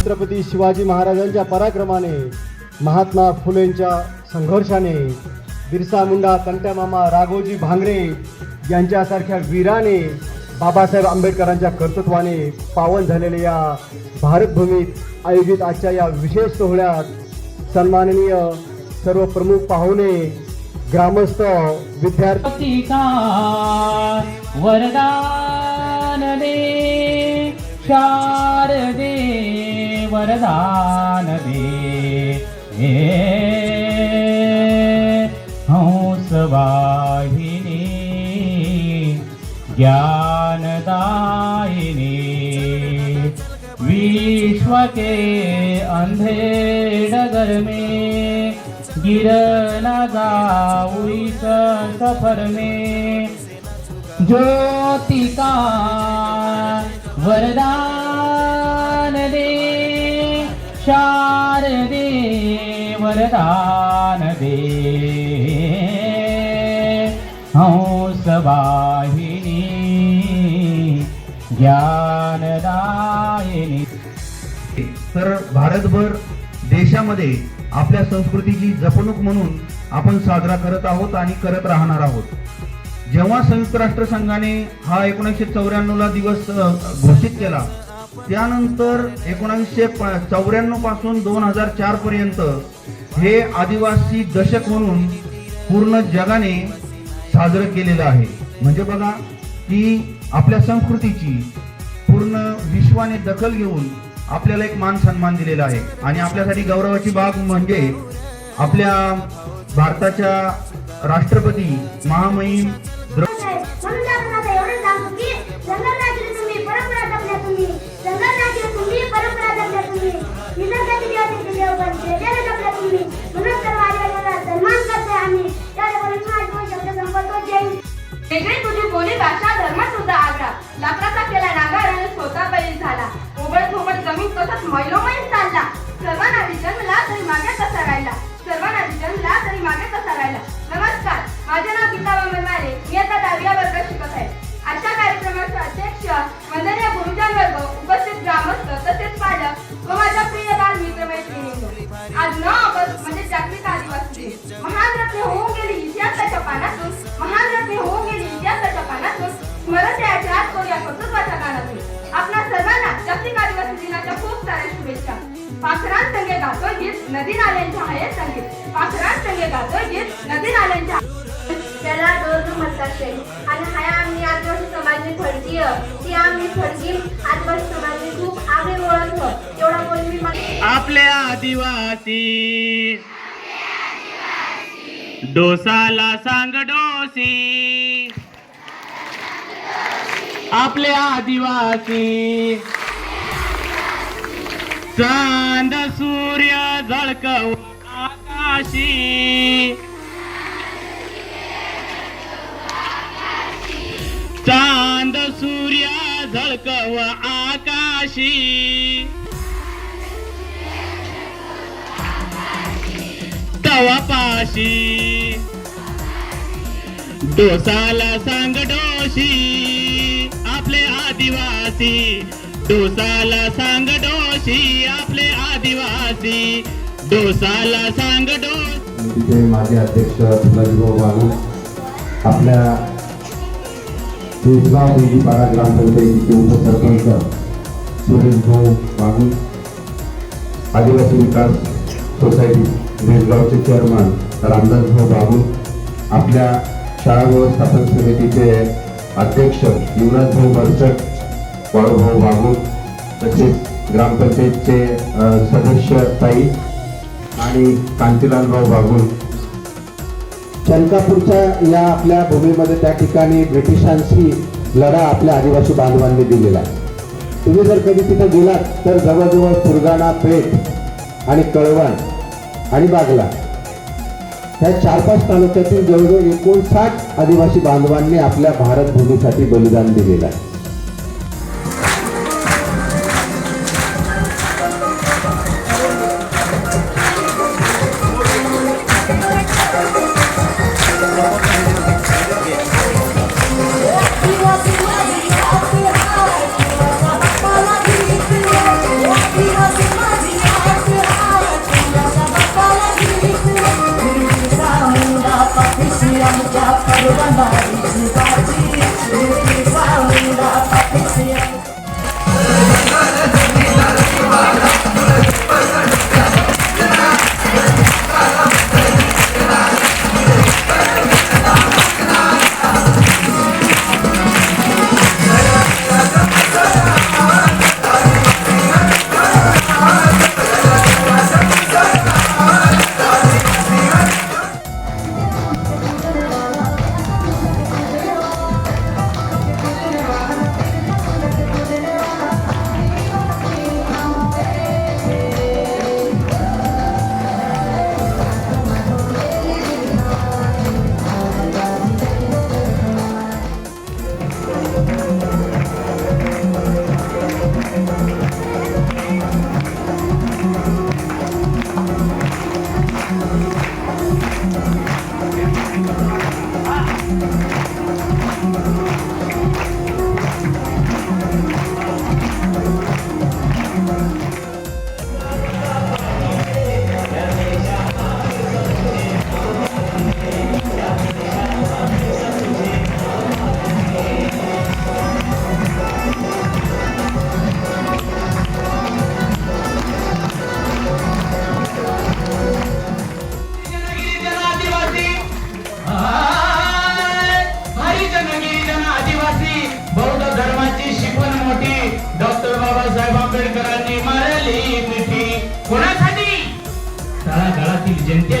छत्रपती शिवाजी महाराजांच्या पराक्रमाने महात्मा फुलेंच्या संघर्षाने बिरसा मुंडा तंट्यामामा राघोजी भांगरे यांच्यासारख्या वीराने बाबासाहेब आंबेडकरांच्या कर्तृत्वाने पावन झालेल्या या भारतभूमीत आयोजित आजच्या या विशेष सोहळ्यात सन्माननीय सर्व प्रमुख पाहुणे ग्रामस्थ विद्यार्थी वरदान दे शारदे वरदान दे हे हंसवाहिनी ज्ञानदायिनी विश्व के अंधेर में गिरना जाऊई सफर में ज्योति का वरदान दे हंसवाहिनी ज्ञानदायिनी। तर भारतभर देशामध्ये आपल्या संस्कृतीची जपणूक म्हणून आपण साजरा करत आहोत आणि करत राहणार आहोत. जेव्हा संयुक्त राष्ट्र संघाने हा एकोणीसशे चौऱ्याण्णवला दिवस घोषित केला त्यानंतर एकोणावीसशे चौऱ्याण्णवपासून दोन हजार चार पर्यंत हे आदिवासी दशक म्हणून पूर्ण जगाने साजरं केलेलं आहे. म्हणजे बघा की आपल्या संस्कृतीची पूर्ण विश्वाने दखल घेऊन आपल्याला एक मान सन्मान दिलेला आहे. आणि आपल्यासाठी गौरवाची बाब म्हणजे आपल्या भारताच्या राष्ट्रपती महामहिम द्रौपदी वेगळी तुझी बोली भाषा धर्म सुद्धा आगळा लाकडाचा केला नागार आणि स्वतः बैल झाला. ओबड थोबड जमीन तसंच मैलोमैल चालला. सर्वांना जन्मला तरी मागे कसा राहिला? सर्वांना जन्मला तरी मागे कसा राहिला? नमस्कार माझे नाव गीता पाखरान संगे गातोय गीत नदी नाल्यांच्या आहे संगीत पाखरान संगे गातोय गीत नदी नाल्यांच्या त्याला दोन आणि हाय आम्ही आदिवासी समाजनी फडकी ती आम्ही फडकी आदिवासी समाजनी खूप आगे ओळख एवढा बोल मी आपल्या आदिवासी. डोसाला सांग डोसी. आपल्या आदिवासी. चांद सूर्य झळकव आकाशी. चांद सूर्य झळकव आकाशी. तवापाशी. डोसाला सांग डोशी आपले आदिवासी. डोसाला सांग डोशी आपले आदिवासी. डोसाला सांग डोस तिथे माझे अध्यक्ष फुलाजीभाऊ बागू आपल्या देशगाव देवीपाडा ग्रामपंचायतीचे उपसरपंच सुरेश भाऊ बागू आदिवासी विकास सोसायटी देशगावचे चेअरमन रामदास भाऊ बागू आपल्या शाळा व्यवस्थापन समितीचे अध्यक्ष युवराज भाऊ बरसट वाळूभाऊ तसेच ग्रामपंचायतचे सदस्य ताई आणि कांतीलालभाऊ बाबू. चनकापूरच्या या आपल्या भूमीमध्ये त्या ठिकाणी ब्रिटिशांशी लढा आपल्या आदिवासी बांधवांनी दिलेला आहे. तुम्ही जर कधी तिथं गेलात तर जवळजवळ सुरगाणा पेठ आणि कळवण आणि बागला ह्या चार पाच तालुक्यातील जवळजवळ एकोणसाठ आदिवासी बांधवांनी आपल्या भारत भूमीसाठी बलिदान दिलेलं आहे. Bien.